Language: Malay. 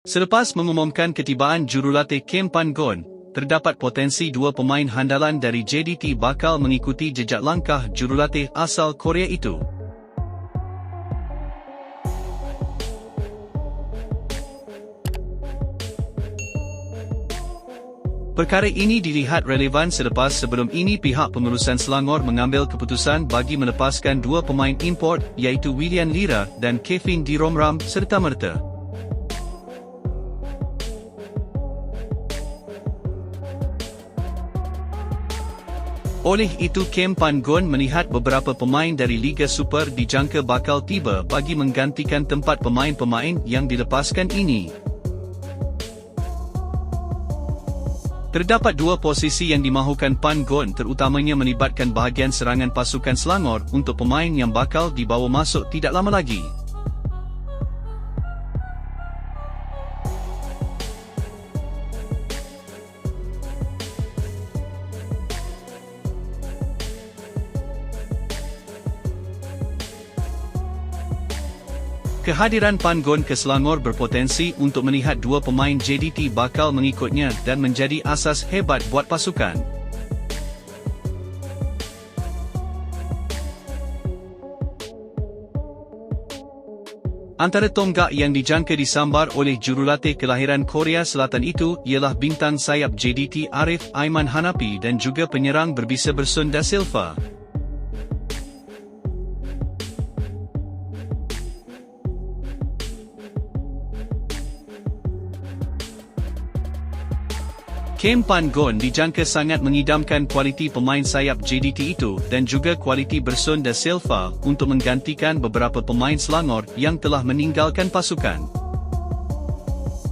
Selepas mengumumkan ketibaan jurulatih Kim Pan-gon, terdapat potensi dua pemain handalan dari JDT bakal mengikuti jejak langkah jurulatih asal Korea itu. Perkara ini dilihat relevan selepas sebelum ini pihak pengurusan Selangor mengambil keputusan bagi melepaskan dua pemain import iaitu William Lira dan Kevin Diromram serta-merta. Oleh itu Kem Pan Gon melihat beberapa pemain dari Liga Super dijangka bakal tiba bagi menggantikan tempat pemain-pemain yang dilepaskan ini. Terdapat dua posisi yang dimahukan Pan Gon terutamanya melibatkan bahagian serangan pasukan Selangor untuk pemain yang bakal dibawa masuk tidak lama lagi. Kehadiran Pangon ke Selangor berpotensi untuk melihat dua pemain JDT bakal mengikutnya dan menjadi asas hebat buat pasukan. Antara tonggak yang dijangka disambar oleh jurulatih kelahiran Korea Selatan itu ialah bintang sayap JDT Arif Aiman Hanapi dan juga penyerang berbisa bersun Da Silva. Kem Pan Gon dijangka sangat mengidamkan kualiti pemain sayap JDT itu dan juga kualiti Bersun da Silva untuk menggantikan beberapa pemain Selangor yang telah meninggalkan pasukan.